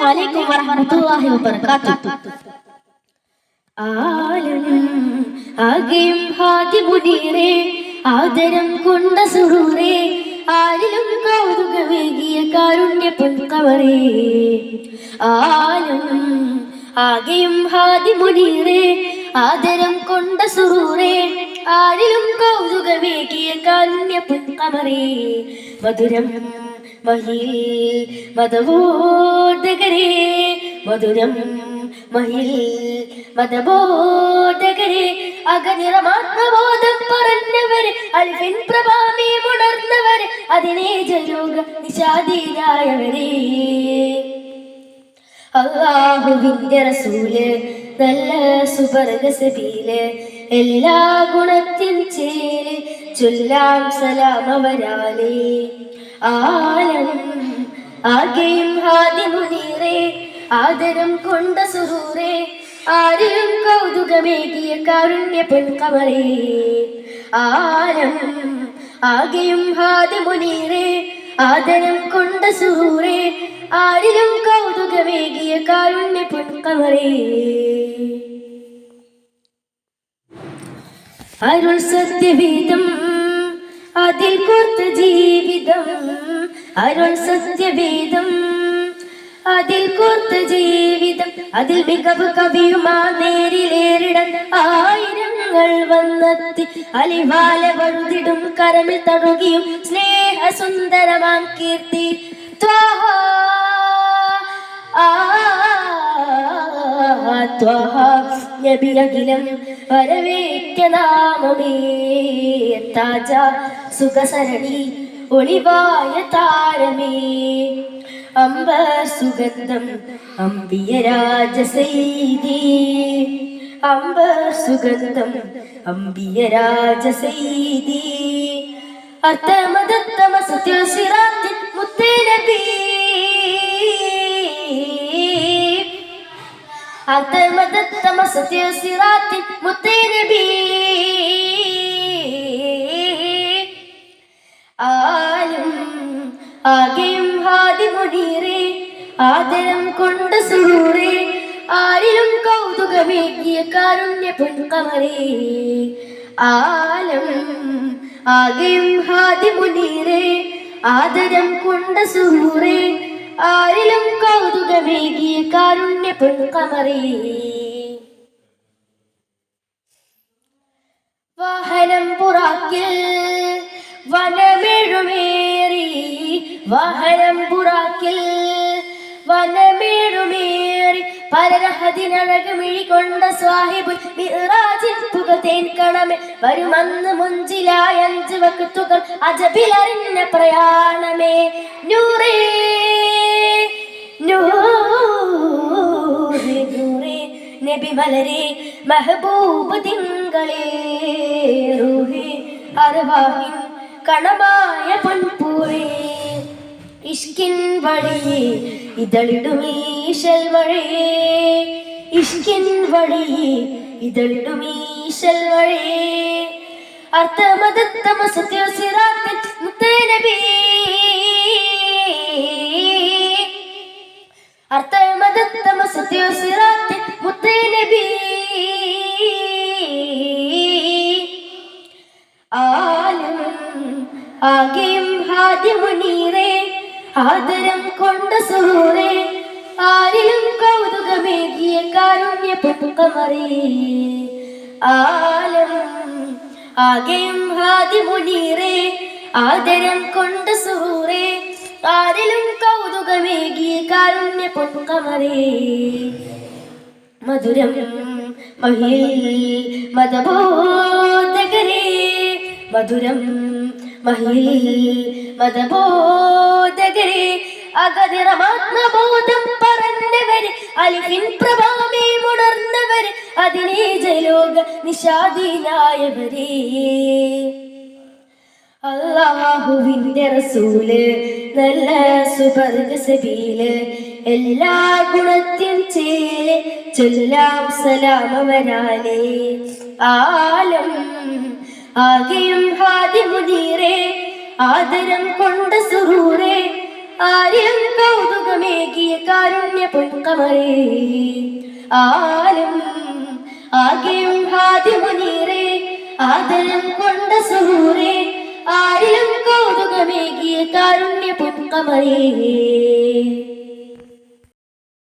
വലൈക്കും വറഹ്മത്തുള്ളാഹി വബറകാതുഹു ആലും ആകെയും ഹാദി മുനീറേ ആദരം കൊണ്ട സുറൂറേ ആരിലും കൗതുകമേകിയ കാരുണ്യ പൊൻകവറേ ആലും ആകെയും ഹാദി മുനീറേ ആദരം കൊണ്ട സുറൂറേ ആരിലും കൗതുകമേകിയ കാരുണ്യ പുൽക്കവറേ മധുരം മഹിൽ മതബോധകരേ മധുരം മഹിൽ മതബോധകരെ അകനിറമാത്മബോധം പറഞ്ഞവര് അൽഫിൻ പ്രഭാമി ഉണർന്നവര് അതിനെ ജലോക നിഷാദീരായവരെ അള്ളാഹുവിന്റെ റസൂൽ നല്ല സുബർഗ സബീൽ എല്ലാ ഗുണത്തിൻ ചേൽ ചൊല്ലാം സലാം അവരാലേ. ആലം ആകെയും ഹാദിമുനീറെ ആദരം കൊണ്ട സുറൂറേ ആരെയും കൗതുകമേകിയ കാരുണ്യ പൊൻകമറേ ആലം ആകെയും ഹാദിമുനീറെ ആദരം കൊണ്ട സുറൂറേ ആരിലും കൗതുകമേകിയ കാരുണ്യ പൊൻകമറേ അരുൾ സത്യവീതം അതിൽ കോർത്ത ജീവിതം അരുൾ സത്യവേദം അതിൽ കോർത്ത ജീവിതം അതിൽ മികവ് കവിയുമാ നേരിലേറിടൻ ആയിരങ്ങൾ വന്നെത്തി. അലിവാല വഴുതിടും കരമിൽ തടുകിയും സ്നേഹ സുന്ദരമാം കീർത്തി. നബിയകിലം വരവേറ്റ നാമമേ. താജ സുഖസരണി. ഒളിവായ താരമേ. അംബർ സുഗന്ധം അമ്പിയ രാജസൈദി അംബർ സുഗന്ധം അമ്പിയ രാജസൈദി അർത്ഥമദത്തമ സത്യസിറാത്തിൻ മുത്തേനബി. അർത്ഥമദത്തമ സത്യസിറാത്തിൻ ആലും ആകെയും ആദരം കൊണ്ട സുറൂറേ ആരിലും കൗതുകമേകിയ കാരുണ്യ പൊൻകമറേ ആലം ആകെയും ഹാദി മുനീറേ ആദരം കൊണ്ട സുറൂറേ ആരിലും കൗതുകമേകിയ കാരുണ്യ പൊൻകമറേ വാഹനം പുറാക്കിൽ വനമേഴുമേറി വാഹനം പുറാക്കിൽ വനമേഴുമേറി പരരഹതിനഴക് മിഴികൊണ്ട സ്വാഹിബുൽ മിറാജിൽ പുകതേൻ കണമേ. വരുമന്ന് മുഞ്ചിലായ അഞ്ച് വക്തുകൾ അജബിലറിഞ്ഞ പ്രയാണമേ. നൂറേ നബി മലരെ മെഹബൂബ് തിങ്കളേ റൂഹി. കണമായ പൊൻപൂരേ. ഇഷ്കിൻ വഴിയെ ഇതളിടുമീശൽ വഴിയെ ഇഷ്കിൻ വഴിയെ ഇതളിടുമീശൽ വഴിയെ അർത്ഥമതത്തമ ആദരം കൊണ്ട സുറൂറേ ആരിലും കൗതുകമേകിയ കാരുണ്യ പൊത്തുകമറേ ആലം ആകെയും ഹാദി മുനീറേ ആദരം കൊണ്ട സുറൂറേ ആരിലും കൗതുകമേകിയ കാരുണ്യ പൊത്തുകമറേ മധുരം മഹിൽ മതബോധകരേ മധുരം മഹിൽ മതബോധകരേ അകനിറമാത്മബോധം പറഞ്ഞവര് അലിഫിൻ പ്രഭാമേ ഉണർന്നവര് അതിനെ ജലോക നിഷാദീനായവരേ. അള്ളാഹുവിന്റെ റസൂൽ നല്ല സുബർഗ സബീൽ എല്ലാ ഗുണത്തിൻ ചേൽ ചൊല്ലാം സലാം അവരാലേ ആലം ആകെയും ഹാദി മുനീറേ ആദരം കൊണ്ട സുറൂറേ ആരിലും കൗതുകമേകിയ കാരുണ്യ പൊൻകമറേ ആലം ആകെയും ഹാദ്യമുനീറേ ആദരം കൊണ്ട സഹൂറേ ആരിലും കൗതുകമേകിയ കാരുണ്യ പൊൻകമറേ